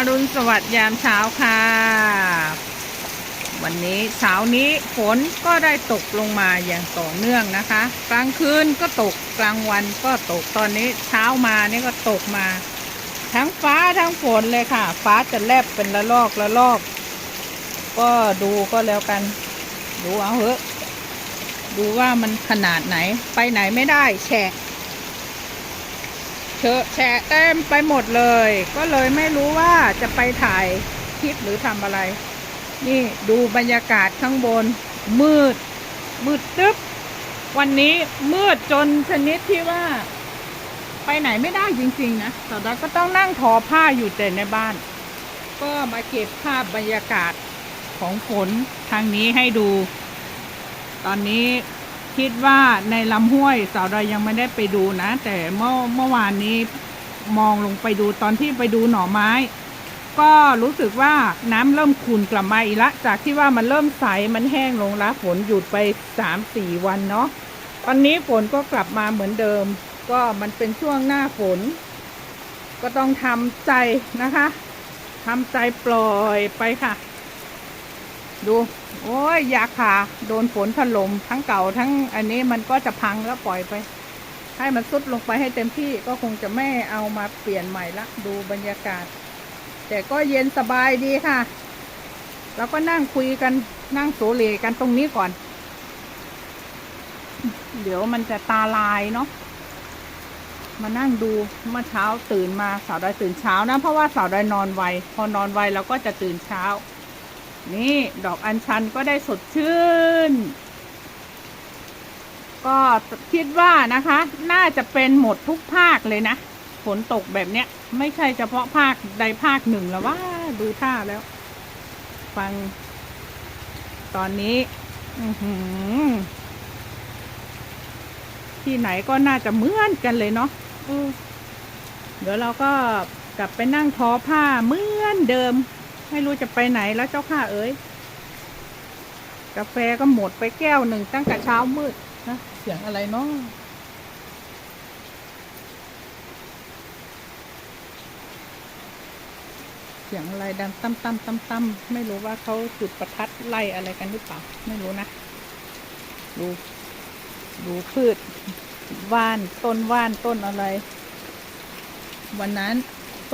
อรุณสวัสดิ์ยามเช้าค่ะ วันนี้เช้านี้ฝนก็ได้ตกลงมาอย่างต่อเนื่องนะคะ กลางคืนก็ตกกลางวันก็ตกตอนนี้เช้ามานี่ก็ตกมา ทั้งฟ้าทั้งฝนเลยค่ะ ฟ้าจะแลบเป็นละลอกละลอก ก็ดูก็แล้วกัน ดูเอาเหอะ ดูว่ามันขนาดไหนไปไหนไม่ได้แฉะ เชอะแฉะเต็มไปหมดเลย ก็เลยไม่รู้ว่าจะไปถ่ายคลิปหรือทำอะไร นี่ดูบรรยากาศข้างบน มืด มืดตึ๊บ วันนี้มืดจนชนิดที่ว่า ไปไหนไม่ได้จริงๆนะแต่เราก็ต้องนั่งทอผ้าอยู่แต่ในบ้าน ก็มาเก็บภาพบรรยากาศของฝนทางนี้ให้ดู ตอนนี้ คิดว่าในลำห้วยสาวดอยยังไม่ได้ไปดูนะ แต่เมื่อเมื่อวานนี้มองลงไปดูตอนที่ไปดูหน่อไม้ ก็รู้สึกว่าน้ำเริ่มขุ่นกลับมาอีกละจากที่ว่ามันเริ่มใสมันแห้งลงแล้วฝนหยุดไปสามสี่วันเนาะตอนนี้ฝนก็กลับมาเหมือนเดิม ก็มันเป็นช่วงหน้าฝน ก็ต้องทำใจนะคะทำใจปล่อยไปค่ะ ดู โอ้ยยาขาโดนฝนถล่มทั้งเก่าทั้งอันนี้มันก็จะพังแล้วปล่อยไป ให้มันซุดลงไปให้เต็มที่ก็คงจะไม่เอามาเปลี่ยนใหม่ละ ดูบรรยากาศ แต่ก็เย็นสบายดีค่ะ แล้วก็นั่งคุยกันนั่งโสเลกันตรงนี้ก่อน เดี๋ยวมันจะตาลายเนาะมานั่งดูเมื่อเช้าตื่นมาสาวดอยตื่นเช้านะ เพราะว่าสาวดอยนอนไวพอนอนไวเราก็จะตื่นเช้า นี่ดอกอัญชันก็ได้สดชื่น ก็คิดว่านะคะ น่าจะเป็นหมดทุกภาคเลยนะ ฝนตกแบบเนี้ย ไม่ใช่เฉพาะภาคใดภาคหนึ่งแล้วว่าดูท่าแล้ว ฟัง ตอนนี้อือหือที่ไหนก็น่าจะเหมือนกันเลยเนาะเออเดี๋ยวเราก็กลับไปนั่งทอผ้าเหมือนเดิม ไม่รู้จะไปไหนแล้วเจ้าข้าเอ๋ยกาแฟก็หมดไปแก้วหนึ่งตั้งแต่เช้ามืดนะเสียงอะไรเนาะเสียงอะไรดังตั้มตั้มตั้มตั้มไม่รู้ว่าเขาจุดประทัดไล่อะไรกันหรือเปล่า ไม่รู้นะ ดู ดูพืชว่านต้นว่านต้นอะไร วันนั้น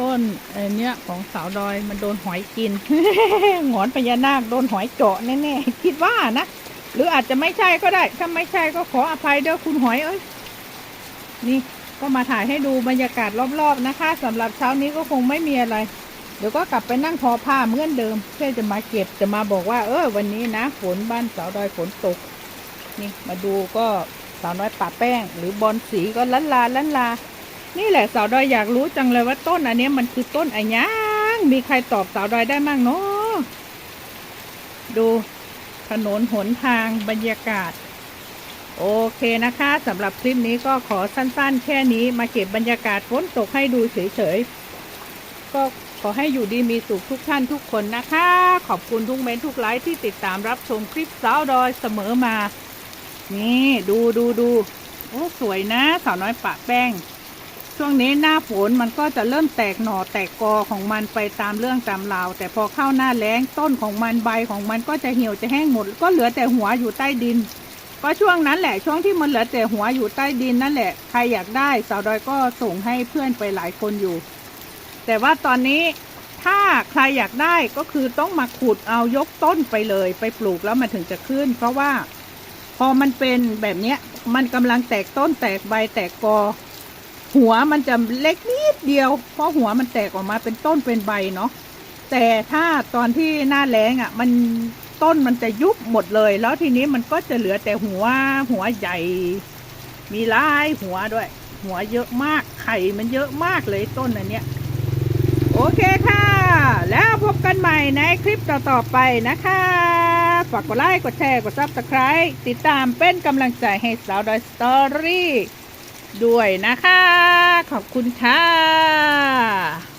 ต้นไอเนี้ยของสาวดอยมันโดนหอยกิน หงอนพญานาคโดนหอยเจาะแน่ๆคิดว่านะ หรืออาจจะไม่ใช่ก็ได้ ถ้าไม่ใช่ก็ขออภัยเด้อคุณหอยเอ้ยนี่ก็มาถ่ายให้ดูบรรยากาศรอบๆนะคะสำหรับเช้านี้ก็คงไม่มีอะไร เดี๋ยวก็กลับไปนั่งทอผ้าเหมือนเดิม เพื่อจะมาเก็บจะมาบอกว่า เออวันนี้นะฝนบ้านสาวดอยฝนตก นี่มาดูก็สาวน้อยป่าแป้ง หรือบอลสีก็ลันลาลันลา นี่แหละสาวดอยอยากรู้จังเลยว่าต้นอันนี้มันคือต้นอะไรยังมีใครตอบสาวดอยได้มั่งเนาะดูถนนหนทางบรรยากาศ โอเคนะคะสำหรับคลิปนี้ก็ขอสั้นๆ แค่นี้มาเก็บบรรยากาศฝนตกให้ดูเฉยๆก็ขอให้อยู่ดีมีสุขทุกท่านทุกคนนะคะ ขอบคุณทุกเมนทุกไลค์ที่ติดตามรับชมคลิปสาวดอยเสมอมา นี่ดูดูดูโอ้สวยนะสาวน้อยปะแป้ง ช่วงนี้หน้าฝนมันก็จะเริ่มแตกหน่อแตกกอของมันไปตามเรื่องตามราว แต่พอเข้าหน้าแล้งต้นของมันใบของมันก็จะเหี่ยวจะแห้งหมด ก็เหลือแต่หัวอยู่ใต้ดิน ก็ช่วงนั้นแหละช่วงที่มันเหลือแต่หัวอยู่ใต้ดินนั่นแหละใครอยากได้สาวดอยก็ส่งให้เพื่อนไปหลายคนอยู่ แต่ว่าตอนนี้ถ้าใครอยากได้ก็คือต้องมาขุดเอายกต้นไปเลย ไปปลูกแล้วมันถึงจะขึ้น เพราะว่าพอมันเป็นแบบเนี้ยมันกำลังแตกต้นแตกใบแตกกอ หัวมันจะเล็กนิดเดียว เพราะหัวมันแตกออกมาเป็นต้นเป็นใบเนาะแต่ถ้าตอนที่หน้าแล้งอะ่ะ มันต้นมันจะยุบหมดเลย แล้วทีนี้มันก็จะเหลือแต่หัวหัวใหญ่ มีลายหัวด้วย หัวเยอะมากไข่มันเยอะมากเลยต้นอันเนี้ยโอเคค่ะ แล้วพบกันใหม่ในคลิปต่อ ๆ ไปนะคะ ฝากกดไลค์ กดแชร์ กดซับสไคร b e ติดตามเป็นกำลังใจให้สาวดอยสตอรี่ ด้วยนะคะ ขอบคุณค่ะ